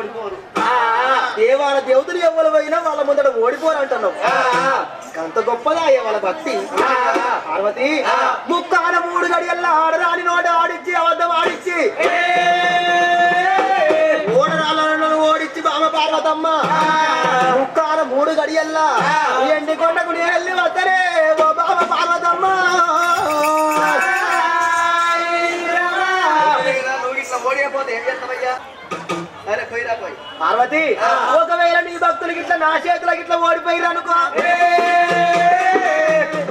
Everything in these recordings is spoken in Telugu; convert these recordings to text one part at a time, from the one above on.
ఓడిపోరు దేవాల దేవతలు ఎవరివైనా వాళ్ళ ముందర ఓడిపోరు అంటున్నావు అంత గొప్పదా అయ్యే వాళ్ళ భక్తి పార్వతి ముక్కాన మూడు గడియల్లా ఆడరాని నోట ఆడిచ్చి అబద్ధం ఆడిచ్చి ఓడరాలను ఓడిచ్చి బామ పార్వతమ్మ ముక్కాన మూడు గడియల్లా ఎండి కొండకు నేను వెళ్ళి వద్దరే ఓ బామ పార్వతమ్మ ఓడిపోతే ఏం చేస్తావయ్యా పార్వతి ఒకవేళ నీ భక్తులకి ఇట్లా నా చేతులకి ఇట్లా ఓడిపోయిరు అనుకో.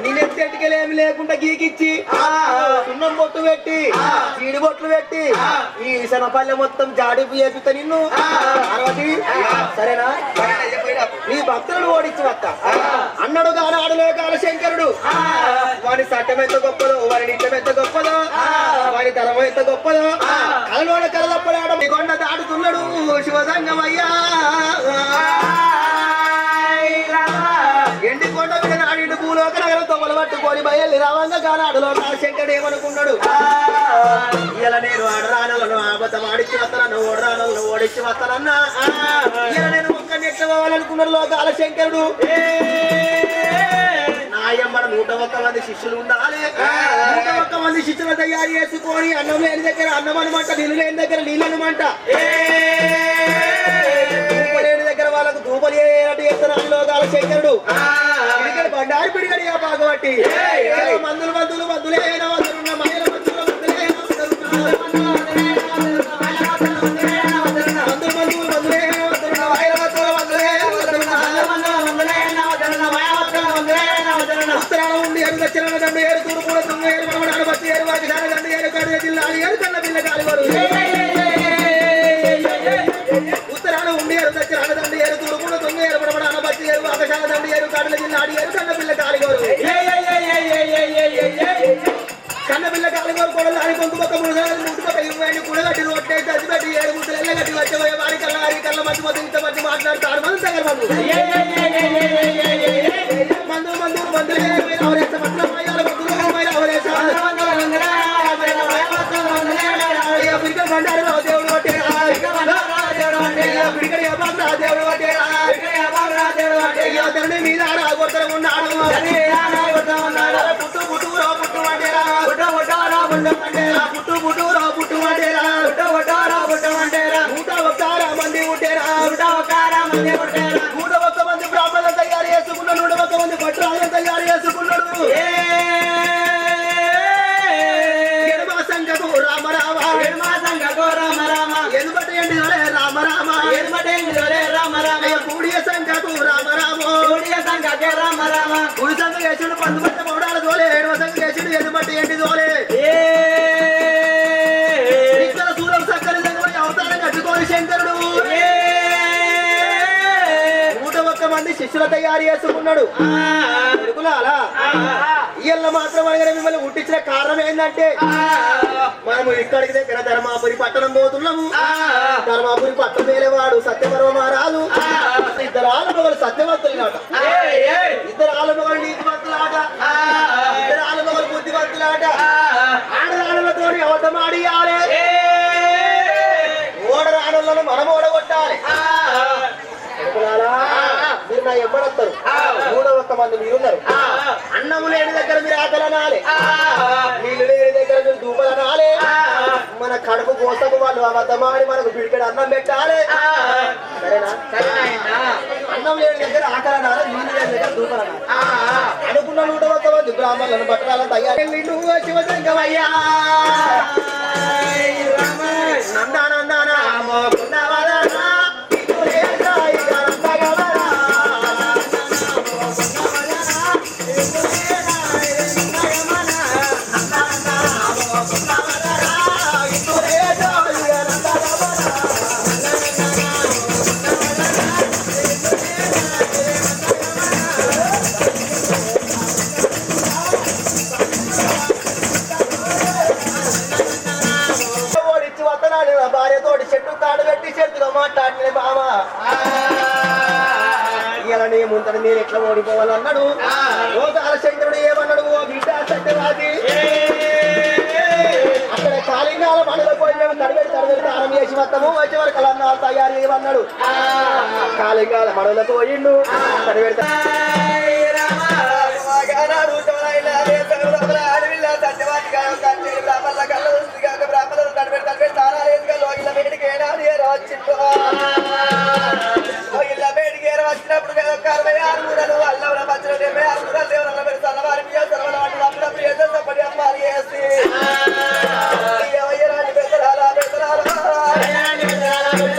నేను ఎత్తెట్టుకెళ్ళి ఏమి లేకుండా గీకిచ్చి సున్నం బొట్టు పెట్టి బొట్లు పెట్టి ఈ శనపల్లె మొత్తం జాడిపు చేపిస్తా నిన్ను. పార్వతి సరేనా. నీ భక్తులను ఓడించి వస్త అన్నడు కానాడులో కాల శంకరుడు. వాడి సట్టం ఎంత గొప్పదో వాడి నిత్యం ఎంత గొప్పదో వాడి తరం ఎంత గొప్పదో కలలోన కలదప్పడాడు మీ కొండ దాటుతున్నాడు శివసంగమయ్యా. ఎండి కొండ లోకనగరంతో నాడి పట్టుకొని బయలు రావంగా కానాడులో కాల శంకరుడు ఏమనుకున్నాడు ఇలా నేను ఆడరానలను ఆబద్ధం ఆడిచ్చి వస్తానన్న ఓడరానలను ఓడిచ్చి వస్తానన్నా. ఇలా నేను ఒక్కడిని ఎట్లా పోవాలనుకున్నారు లోకాల శంకరుడు నా నూట ఒక్క మంది శిష్యులు ఉండాలి. నూట ఒక్క మంది శిష్యులు తయారు చేసుకొని అన్నం లేని దగ్గర అన్నం అనమాట నీళ్ళు లేని దగ్గర నీళ్ళు అనమాట ఏ వాళ్ళకు ధూపలు ఏనట్టు చేస్తున్నాను లోకాల శంకరుడు. బండారు పిడిగడి భాగవట్టి మందులు మందులు ముందు కూడా లాని కొంత పక్క ముడుసాలు ముందు పక్క ఇవ్వండి కూడగట్టి గట్టి రోడ్డే ఏడు ముద్దలు ఎల్లగట్టి వచ్చే వారి కళ్ళ వారి కళ్ళ మధ్య మధ్య ఇంత మధ్య మాట్లాడతారు మనం దగ్గర మందు మంది శిష్యుల తయారు చేసుకున్నాడు ఇయ్యల్ల మాత్రం అనగానే మిమ్మల్ని ఉట్టించిన కారణం ఏంటంటే మనము ఇక్కడికి దగ్గర ధర్మాపురి పట్టణం పోతున్నాము. ధర్మాపురి పట్టణం వేలేవాడు సత్యపర్వ మహారాజు. ఇద్దరు ఆలుమగలు సత్యవంతులాట ఇద్దరు ఆలుమగలు నీతివంతులాట. ఇద్దరు ఆలుమగలు బుద్ధివంతులాట. ఆడరాళ్ళతో అబద్ధం ఆడియాలి ఓడరాళ్ళను మనం ఓడగొట్టాలి. మీరు నా ఎవ్వడొస్తారు మూడో ఒక్క మంది మీరున్నారు. అన్నము లేని దగ్గర మీరు ఆకలనాలి నీళ్ళు లేని దగ్గర మీరు దూపలనాలి మన కడుపు కోసకు వాళ్ళు అబద్ధమాడి మనకు పిడికడ అన్నం పెట్టాలి. సరేనా? అన్నం లేని దగ్గర ఆకలనాలి నీళ్ళు లేని దగ్గర దూపలనాలి అనుకున్న నూట ఒక్క మంది బ్రాహ్మణులను పట్టణాల తయారు శివశంకమయ్యా నందానందాన ఓడిపోవాలన్నాడు. లోకాల చంద్రుడు ఏమన్నాడు? ఓ బిడ్డ సత్యవాది అక్కడ కాళీనాల పండుగ పోయిన మేము తడిపెడి తడిపెడి తానం చేసి వస్తాము వచ్చే వరకు అలా తయారు చేయమన్నాడు. కాలం కాలం మనలకు పోయిండు. తడిపెడతా ఆనాడు Yeah.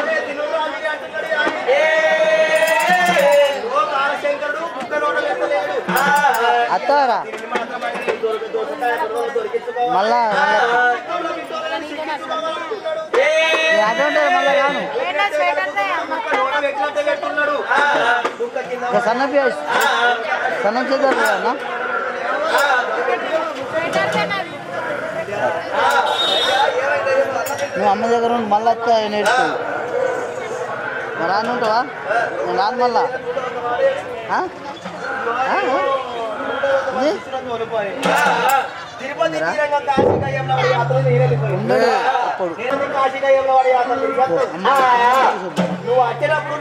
దొరికించుకోవాలి. మళ్ళా. అటువంటి మళ్ళా రాను కింద సన్న పియాస్ సన్న చేద్దాం అన్న నువ్వు అమ్మ దగ్గర ఉండి మళ్ళీ వస్తా నేర్చు మరి రాను ఉంటావా నేను రాను మళ్ళా నువ్వు వచ్చినప్పుడు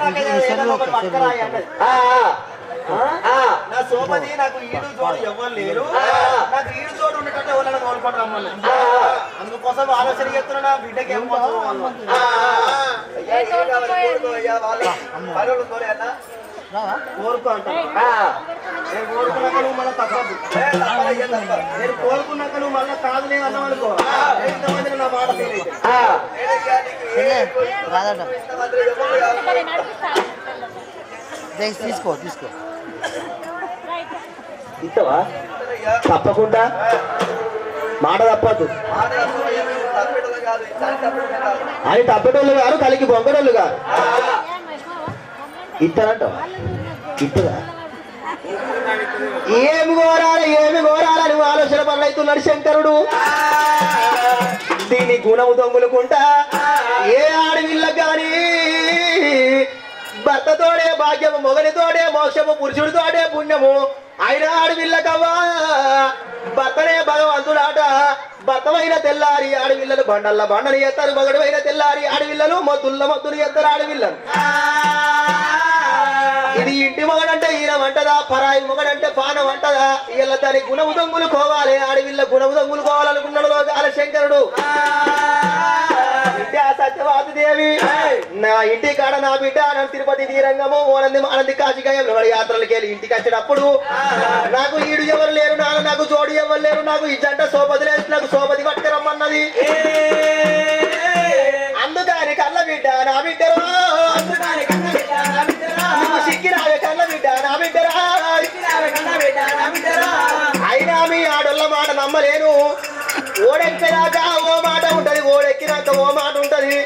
నా సోమది నాకు ఈడు జోడు ఎవరు లేరు నాకు ఈడు జోడు ఉండటంటే ఎవరైనా తోలుకొని రమ్మని అందుకోసం ఆలోచన చేస్తున్నా నా బిడ్డకి ఏం పోతావు అన్న. నేను కోరుకున్నాక నువ్వు మళ్ళీ తప్పదు నేను కోరుకున్నాక నువ్వు మళ్ళీ కాదులే అన్నావు అనుకో. నా మాట తీసుకో తీసుకో. ఇస్తావా? తప్పకుండా. మాట తప్పదు. అని తప్పటోళ్ళు గారు కలిగి బొంగడోళ్ళు గారు ఇస్తారంటావా ఇస్తుందా ఏమి కోరాలి ఏమి కోరాలని ఆలోచన పనులైతున్నాడు శంకరుడు. దీని గుణము దొంగులుకుంటా ఏ ఆడవిల్ల గాని భర్తతోడే భాగ్యము మొగనితోడే మోక్షము పురుషుడితోడే పుణ్యము. ఆయన ఆడవిల్లకవ్వా భర్తనే భగవంతుడాట భర్తమైన తెల్లారి ఆడవిల్లలు బండల్ల బండలు ఎత్తారు మగడమైన తెల్లారి ఆడవిల్లలు మొద్దుల్ల మొద్దులు ఎత్తారు ఆడవిల్లలు. ఇంటి మొగడంటే వంటదా? పరాయి మొగడంటే పానం వంటదా? ఇలా దాని గుణము దొంగులు కోవాలి. ఆడవిల్ల గుణము దొంగులు కోవాలనుకున్నాడు లోకాల శంకరుడు. బిడ్డ సత్యవాది దేవి. నా ఇంటి కాడ నా బిడ్డ నన్ను తిరుపతి తీరంగము ఓనంది ఆనంది కాశీకాయంలో వాడి యాత్రలకి వెళ్ళి ఇంటికి వచ్చినప్పుడు నాకు ఈడు ఎవరు లేరు నాన్న నాకు జోడి ఎవరు లేరు నాకు ఈ జంట సోపతి లేదు నాకు సోపతి పట్టుకురమ్మన్నది అందుకని కళ్ళ బిడ్డ నా బిడ్డరో అందుకని కళ్ళ బిడ్డ మీ ఆడోళ్ళ మాట నమ్మలేను. ఓడెక్కేదాకా ఓ మాట ఉంటది ఓడెక్కినాక ఓ మాట ఉంటది.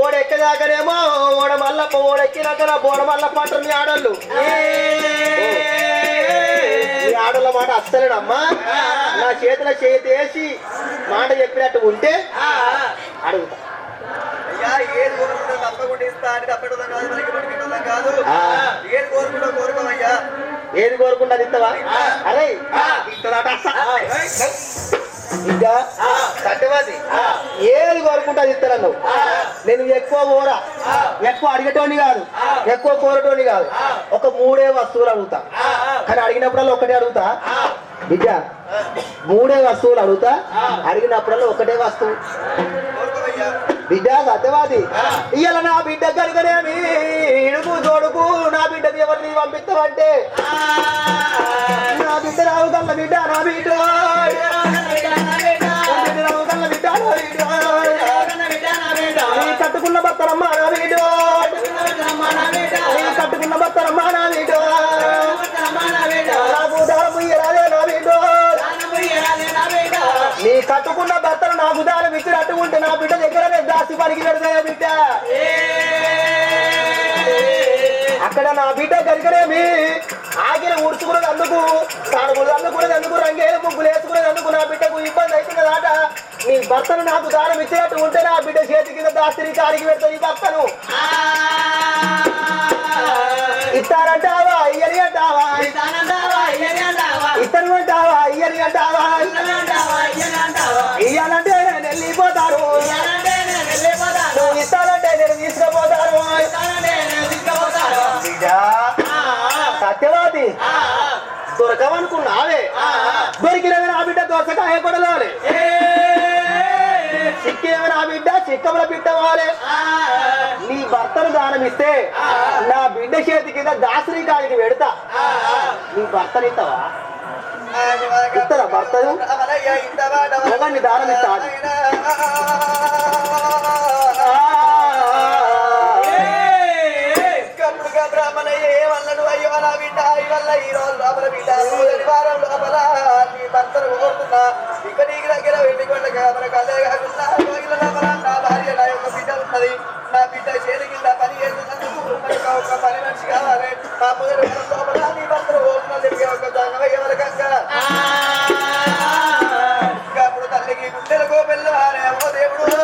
ఓడెక్కేదాకానేమో ఓడ మల్లప్ప ఓడెక్కినాక నా బోడ మల్లప్ప అంటారు మీ ఆడోళ్ళు. మీ ఆడోళ్ళ మాట అస్సలేనమ్మా. నా చేతిలో చేతి వేసి మాట చెప్పినట్టు ఉంటే అడుగుతా. అయ్యా ఏది కోరుకుంటా తప్పకుండా ఇస్తా అని తప్పడం కాదు మనకి పట్టుకెళ్ళడం కాదు. ఏది కోరుకుంటా కోరుకోమయ్యా ఏది కోరుకుంటా ఇస్తావా? అరే ఇంకా సత్యవాది ఏది కోరుకుంటా ఇస్తాను నువ్వు నేను ఎక్కువ కోరా ఎక్కువ అడిగేటోని కాదు. ఎక్కువ కోరటోని కాదు. ఒక మూడే వస్తువులు అడుగుతా. కానీ అడిగినప్పుడల్లా ఒకటే అడుగుతా. బిడ్డ మూడే వస్తువులు అడుగుతా. అడిగినప్పుడల్లా ఒకటే వస్తువు. బిడ్డ సత్యవాది. ఇయ్యాల నా బిడ్డ కనుకనేమి ఇడుగు తోడుకు నా బిడ్డని ఎవరిని పంపిస్తావంటే. నా బిడ్డ రావు కల్ల బిడ్డ నా బిడ్డ. బిడ్డ బిడ్డ. బిడ్డ కట్టుకున్న బత్తరమ్మ నా బిడ్డ. నీ కట్టుకున్న బత్తరమ్మ నా బిడ్డ. నాకు దారం ఇయ్యరాదే నా బిడ్డ. నీ కట్టుకున్న భర్తను నాకు దానం ఇచ్చి అట్టుకుంటే నా బిడ్డ దగ్గర దాసి పనికి పెడతా బిడ్డ. అక్కడ నా బిడ్డ కనుకనేమి ఆగిన ఊడ్చుకున్నది అందుకు తాడుకున్నది అందుకున్నది అందుకు రంగేలు ముగ్గులు వేసుకున్నది అందుకు నా బిడ్డకు ఇబ్బంది అవుతున్నదాట. నీ భర్తను నాకు దానం ఇచ్చినట్టు ఉంటే నా బిడ్డ చేతి కింద దాస్తిని కాడికి పెడతా నీ భర్తను. ఇస్తారంటావా సత్యవాది దొరకవనుకున్నావే? దొరికినవి నా బిడ్డ దొరకకాయ కొడలోనే చిక్కేవి నా బిడ్డ చిక్కముల బిడ్డవాలే నీ భర్తను దానం ఇస్తే నా బిడ్డ చేతి కింద దాసరి కాడికి పెడతా. నీ భర్తని ఇస్తావా ఇస్తారా భర్తను? దానం ఇస్తాడు కావాలి మా లోపల నీ భర్తను కోరుతున్నా చెప్పి ఒక సంగమయ్య వరకంగా అప్పుడు తల్లికి గుండెలకు పిల్లవారే దేవుడు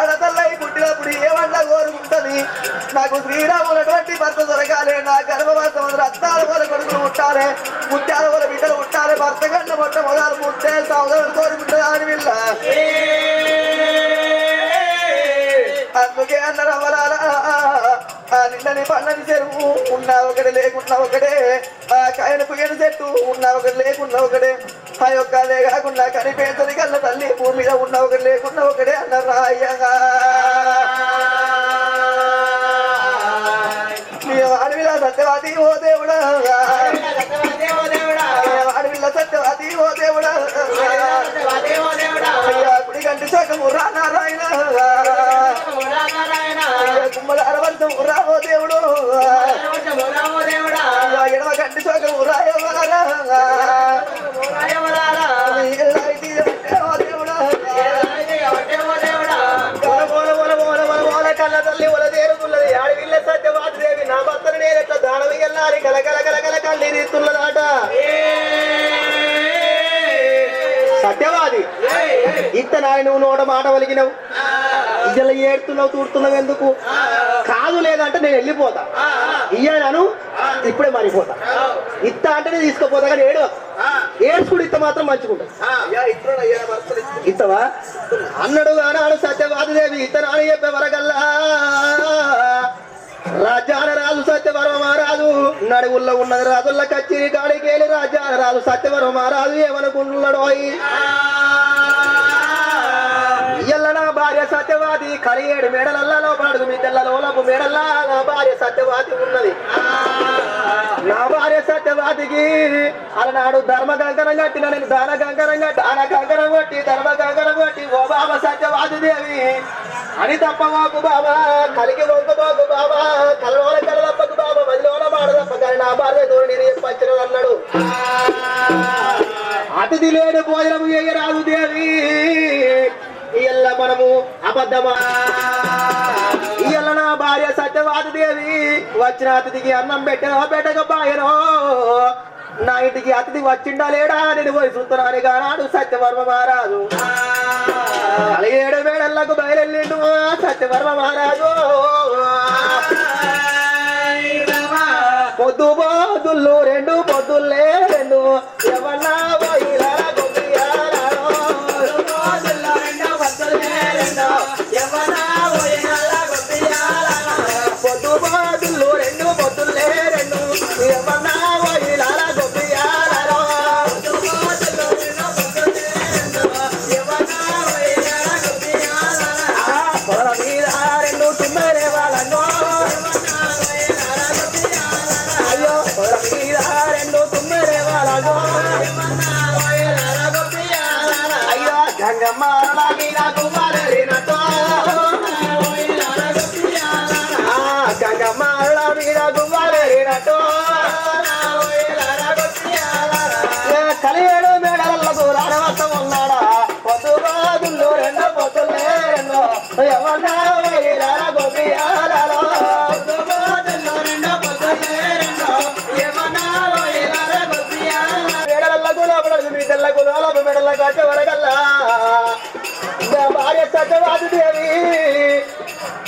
ఆడతల్లై పుట్టినప్పుడు ఏమన్నా కోరుకుంటది? నాకు శ్రీరాములటువంటి భర్త దొరకాలి నా గర్భవాసం రత్నాల వల్ల కొడుకులు ఉంటారే ముత్యాల వల్ల బిడ్డలు ఉంటారే భర్త కన్నా మొట్ట మొదలు పుట్టే సోదరుడు కోరుకుంటుంది అని వీళ్ళ అందుకే అన్న రమరాల ఆ నిండని పండని చెరువు ఉన్నా ఒకటి లేకున్నా ఒకటే ఆ కాయన పుయ్యని చెట్టు ఉన్నా ఒకటి లేకున్నా ఒకటే. ఆ యొక్క అదే కాకుండా కనిపించని కళ్ళ తల్లి భూమిలో ఉన్న ఒకటి లేకుండా ఒకటే అన్నారు రాయగా. నువ్వు నోట మాట వలిగినావు. ఇలా ఏడుతున్నావు తూడుతున్నావు ఎందుకు? కాదు లేదంటే నేను వెళ్ళిపోతా. ఇయ్యాను ఇప్పుడే మరిపోతా. ఇత్త అంటే నేను తీసుకుపోతా కానీ ఏడు ఏడ్చుకుడు ఇత్త మాత్రం మంచుకుంటా అయ్యా ఇస్తున్నాడు అయ్యా భర్తలు ఇస్తున్నాడు. ఇత్తవా? అన్నడు గానాడు సత్యవాదిదేవి ఇతనాని చెప్పే వరకల్లా. రాజాన రాజు సత్యవరమ మహారాజు నడుగుల్లో ఉన్నది రాజుల్ల కచ్చిరి కాడికేలి రాజాన రాజు సత్యవరమ మహారాజు ఏమనుకుంటున్నాడు సత్యవాది కలియేడు మేడలల్లా లోపల మీ తెల్ల లోపు మేడల్లా. నా భార్య సత్యవాది ఉన్నది. నా భార్య సత్యవాదికి అలనాడు ధర్మ కంకణం కట్టిన నేను దాన కంకణం కట్టి దాన కంకణం కొట్టి ధర్మ కంకణం కొట్టి ఓ బాబా సత్యవాది దేవి. అని తప్పవాకు బాబా కలికి వంకపోకు బాబా కలలోల కలదప్పకు బాబా మదిలోన మాడదప్ప కానీ నా భార్య ధోరణి నేను చెప్పచ్చిన అన్నాడు. అతిథి లేని భోజనం చేయరాదు దేవి. ఇయ్యల్ల మనము అబద్ధమా? ఇయ్యల్ల నా భార్య సత్యవాది దేవి వచ్చిన అతిథికి అన్నం పెట్టనో పెట్టకపోయనో నా ఇంటికి అతిథి వచ్చిండా లేడా? నేను పోయి చూస్తున్నాను కానాడు సత్యవర్మ మహారాజు. ఏడు వేడళ్ళకు బయలుదేరిండు సత్యవర్మ మహారాజు. పొద్దు పొద్దుళ్ళు రెండు పొద్దుల్లే రెండు. ఎవన్నా పోయిరా చవరగల్లా భార్య సత్యవాది దేవి.